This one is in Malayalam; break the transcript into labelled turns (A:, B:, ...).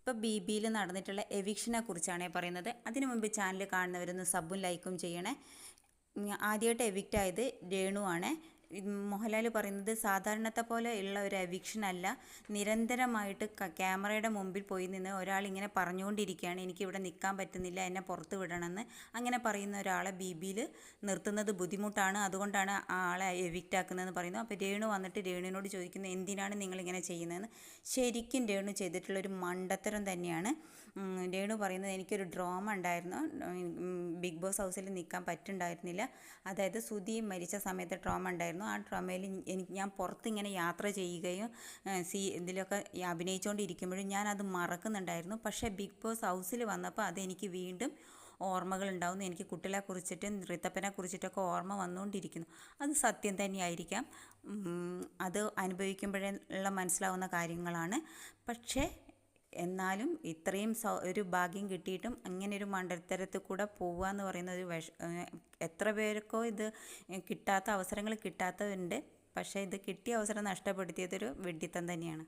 A: ഇപ്പോൾ ബി ബിയിൽ നടന്നിട്ടുള്ള എവിക്ഷനെ കുറിച്ചാണ് പറയുന്നത്. അതിനു മുമ്പ് ചാനൽ കാണുന്നവരൊന്ന് സബും ലൈക്കും ചെയ്യണേ. ആദ്യമായിട്ട് എവിക്റ്റ് ആയത് രേണു ആണ് മോഹൻലാൽ പറയുന്നത് സാധാരണത്തെ പോലെ ഉള്ള ഒരു എവിക്ഷൻ അല്ല. നിരന്തരമായിട്ട് ക്യാമറയുടെ മുമ്പിൽ പോയി നിന്ന് ഒരാൾ ഇങ്ങനെ പറഞ്ഞുകൊണ്ടിരിക്കുകയാണ് എനിക്കിവിടെ നിൽക്കാൻ പറ്റുന്നില്ല എന്നെ പുറത്ത് വിടണമെന്ന്. അങ്ങനെ പറയുന്ന ഒരാളെ ബി ബിയിൽ നിർത്തുന്നത് ബുദ്ധിമുട്ടാണ്. അതുകൊണ്ടാണ് ആ ആളെ എവിക്റ്റ് ആക്കുന്നതെന്ന് പറയുന്നു അപ്പോൾ രേണു വന്നിട്ട് രേണുവിനോട് ചോദിക്കുന്നത് എന്തിനാണ് നിങ്ങളിങ്ങനെ ചെയ്യുന്നതെന്ന്? ശരിക്കും രേണു ചെയ്തിട്ടുള്ള ഒരു മണ്ടത്തരം തന്നെയാണ്. രേണു പറയുന്നത് എനിക്കൊരു ഡ്രോമ ഉണ്ടായിരുന്നു. ബിഗ് ബോസ് ഹൗസിൽ നിൽക്കാൻ പറ്റുണ്ടായിരുന്നില്ല അതായത് സുധി മരിച്ച സമയത്ത് ഡ്രോമ ഉണ്ടായിരുന്നു. ആ ഡ്രാമയിൽ എനിക്ക് ഞാൻ പുറത്ത് ഇങ്ങനെ യാത്ര ചെയ്യുകയും സി ഇതിലൊക്കെ അഭിനയിച്ചുകൊണ്ടിരിക്കുമ്പോഴും ഞാൻ അത് മറക്കുന്നുണ്ടായിരുന്നു. പക്ഷേ ബിഗ് ബോസ് ഹൗസിൽ വന്നപ്പോൾ അതെനിക്ക് വീണ്ടും ഓർമ്മകൾ ഉണ്ടാവുന്നു എനിക്ക് കുട്ടികളെ കുറിച്ചിട്ടും നൃത്തപ്പനെ കുറിച്ചിട്ടൊക്കെ ഓർമ്മ വന്നുകൊണ്ടിരിക്കുന്നു. അത് സത്യം തന്നെയായിരിക്കാം. അത് അനുഭവിക്കുമ്പോഴുള്ള മനസ്സിലാവുന്ന കാര്യങ്ങളാണ്. പക്ഷേ എന്നാലും ഇത്രയും സൗ ഒരു ഭാഗ്യം കിട്ടിയിട്ടും അങ്ങനെ ഒരു മണ്ടത്തരത്തിൽ കൂടെ പോവുക എന്ന് പറയുന്ന ഒരു വിഷ എത്ര പേർക്കോ ഇത് കിട്ടാത്ത അവസരങ്ങൾ കിട്ടാത്തതുണ്ട് പക്ഷേ ഇത് കിട്ടിയ അവസരം നഷ്ടപ്പെടുത്തിയതൊരു വെഡിത്തം തന്നെയാണ്.